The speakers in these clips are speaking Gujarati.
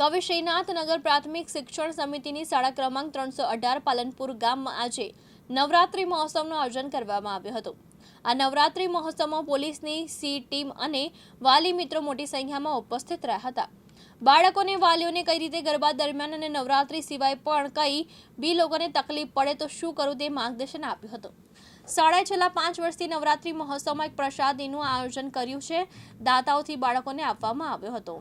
કવિ શ્રીનાથ નગર પ્રાથમિક શિક્ષણ સમિતિની શાળા ક્રમાંક ત્રણસો અઢાર પાલનપુર ગામમાં આજે નવરાત્રિ મહોત્સવનું આયોજન કરવામાં આવ્યું હતું. આ નવરાત્રિ મહોત્સવમાં પોલીસની સી ટીમ અને વાલી મિત્રો મોટી સંખ્યામાં ઉપસ્થિત રહ્યા હતા. બાળકોને વાલીઓને કઈ રીતે ગરબા દરમિયાન અને નવરાત્રિ સિવાય પણ કઈ બી લોકોને તકલીફ પડે તો શું કરવું તે માર્ગદર્શન આપ્યું હતું. શાળાએ છેલ્લા પાંચ વર્ષથી નવરાત્રી મહોત્સવમાં એક પ્રસાદીનું આયોજન કર્યું છે. દાતાઓથી બાળકોને આપવામાં આવ્યો હતો.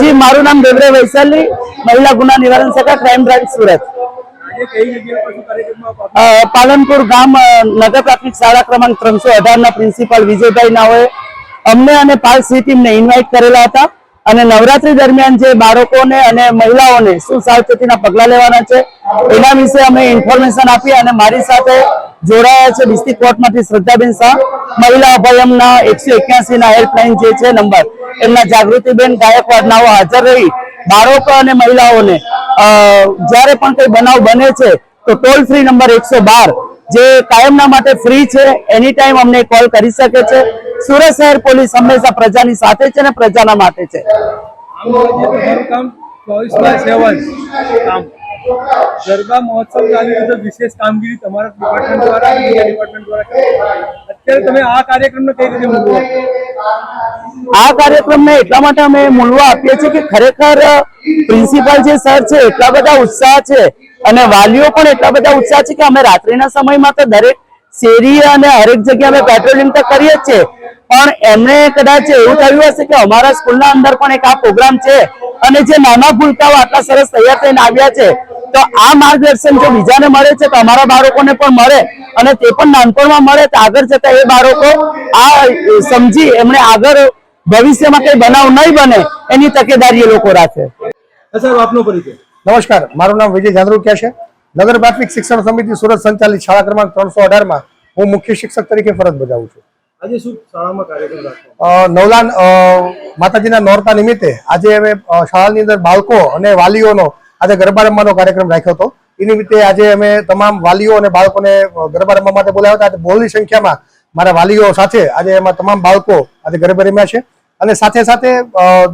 જી, મારું નામ દેવરે વૈશાલી, મહિલા ગુના નિવારણ શાખા, ક્રાઇમ બ્રાન્ચ સુરત. પાલનપુર ગામ નગર પ્રાથમિક શાળા ક્રમાંક ત્રણસો અઢાર ના પ્રિન્સિપાલ વિજયભાઈ નાઓએ અમને અને પાલ સી ટીમને ઇન્વાઇટ કરેલા હતા. અને નવરાત્રી દરમિયાન જે બાળકોને અને મહિલાઓને શું સાવચેતીના પગલાં લેવાના છે, એના વિશે અમે ઇન્ફોર્મેશન આપી અને મારી સાથે જોડાયા છે ડિસ્ટ્રિક્ટ કોર્ટમાંથી શ્રદ્ધાબેન શાહ. મહિલા અભયમના એકસો એક્યાસી ના હેલ્પલાઇન જે છે, નંબર. એમના જાગૃતિબેન ગાયકવાડ નાઓ હાજર રહી બાળકો અને મહિલાઓને. જ્યારે પણ કોઈ બનાવ બને છે, તો ટોલ ફ્રી નંબર એકસો બાર. જે કાયમના માટે ફ્રી છે એની ટાઈમ અમને કોલ કરી શકે છે. સુરત શહેર પોલીસ હંમેશા પ્રજાની સાથે છે અને પ્રજાના માટે છે. ગરબા મહોત્સવ ચાલી રહ્યો વિશેષ કામગીરી તમારા ડિપાર્ટમેન્ટ દ્વારા ડિપાર્ટમેન્ટ દ્વારા. અત્યારે તમે આ કાર્યક્રમને કઈ રીતે મૂકવો આ કાર્યક્રમને એટલા માટે અમે મૂલવા આપીએ છીએ કે ખરેખર પ્રિન્સિપાલ જે સર છે એટલા બધા ઉત્સાહ છે અને વાલીઓ પણ એટલા બધા ઉત્સાહ છે કે અમે રાત્રિના સમયમાં તો દરેક શેરી અને હરેક જગ્યાએ અમે પેટ્રોલિંગ તો કરીએ જ છે પણ એમને કદાચ એવું થયું હશે કે અમારા સ્કૂલના અંદર પણ એક આ પ્રોગ્રામ છે અને જે નાના ભૂલકાઓ આટલા સરસ તૈયાર થઈને આવ્યા છે તો આ માર્ગદર્શન જો બીજાને મળે છે તો અમારા બાળકોને પણ મળે અને તે પણ નાનપણમાં મળે તો આગળ જતા એ બાળકો આ સમજી એમણે આગળ ભવિષ્યમાં કઈ બનાવ નહીં બને એની તકેદારી એ લોકો રાખે. આપનો પરિચય. નમસ્કાર મારું નામ વિજય જાંદરૂકિયા છે? નગર પ્રાથમિક શિક્ષણ સમિતિ સુરત સંચાલિત શાળા ક્રમાંક ત્રણસો અઢારમાં હું મુખ્ય શિક્ષક તરીકે ફરજ બજાવું છું. આજે શું શાળામાં કાર્યક્રમ રાખવામાં નવલાન માતાજીના નોરતા નિમિત્તે આજે અમે શાળાની અંદર બાળકો અને વાલીઓનો આજે ગરબા રમવાનો કાર્યક્રમ રાખ્યો હતો. એ નિમિત્તે આજે અમે તમામ વાલીઓ અને બાળકોને ગરબા રમવા માટે બોલાવ્યા હતા. આજે બહોળી સંખ્યામાં મારા વાલીઓ સાથે આજે એમાં તમામ બાળકો આજે ગરબા રમ્યા છે. અને સાથે સાથે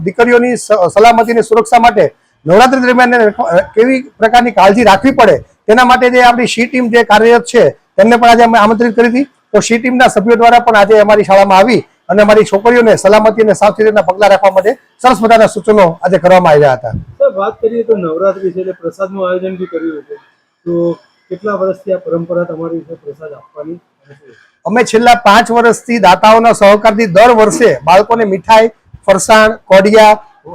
દીકરીઓની સ- સલામતી સુરક્ષા માટે નવરાત્રી દરમિયાન કેવી પ્રકારની કાળજી રાખવી પડે તેના માટે જે આપણી સી ટીમ જે કાર્યરત છે, તેમને પણ આજે અમે આમંત્રિત કરી હતી. તો સી ટીમના સભ્યો દ્વારા પણ આજે અમારી શાળામાં આવી અને અમારી છોકરીઓને સલામતી અને સાવચેતીના પગલાં રાખવા માટે સરસ મજાના સૂચનો આજે કરવામાં આવ્યા હતા. સર વાત કરીએ તો નવરાત્રી છે એટલે પ્રસાદનું આયોજન બી કર્યું છે તો કેટલા વર્ષથી આ પરંપરા તમારી છે પ્રસાદ આપવાની? અમે છેલ્લા પાંચ વર્ષથી દાતાઓના સહકારથી દર વર્ષે બાળકોને મીઠાઈ ફરસાણ કોડિયા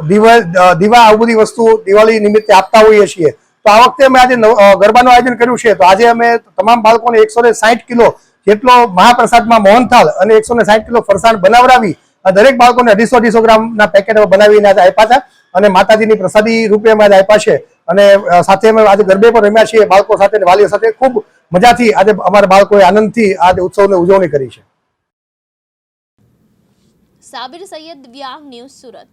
દીવા દીવા આવું બધી વસ્તુ દિવાળી નિમિત્તે આપતા હોઈએ છીએ. તો આ વખતે અમે આજે ગરબાનું આયોજન કર્યું છે. તો આજે અમે તમામ બાળકોને એકસો ને સાઠ કિલો જેટલો મહાપ્રસાદમાં મોહનથાળ અને એકસો ને સાઠ કિલો ફરસાણ બનાવડાવી દરેક બાળકોને અઢીસો અઢીસો ગ્રામના પેકેટ બનાવીને આજે આપ્યા હતા અને માતાજીની પ્રસાદી રૂપે અમે આજે આપ્યા છે. અને સાથે અમે આજે ગરબે પણ રમ્યા છીએ, બાળકો સાથે વાલીઓ સાથે. ખૂબ મજાથી આજે અમારા બાળકોએ આનંદથી આજે ઉત્સવની ઉજવણી કરી છે. સાબિર સૈયદ દિવ્યાંગ ન્યૂઝ સુરત.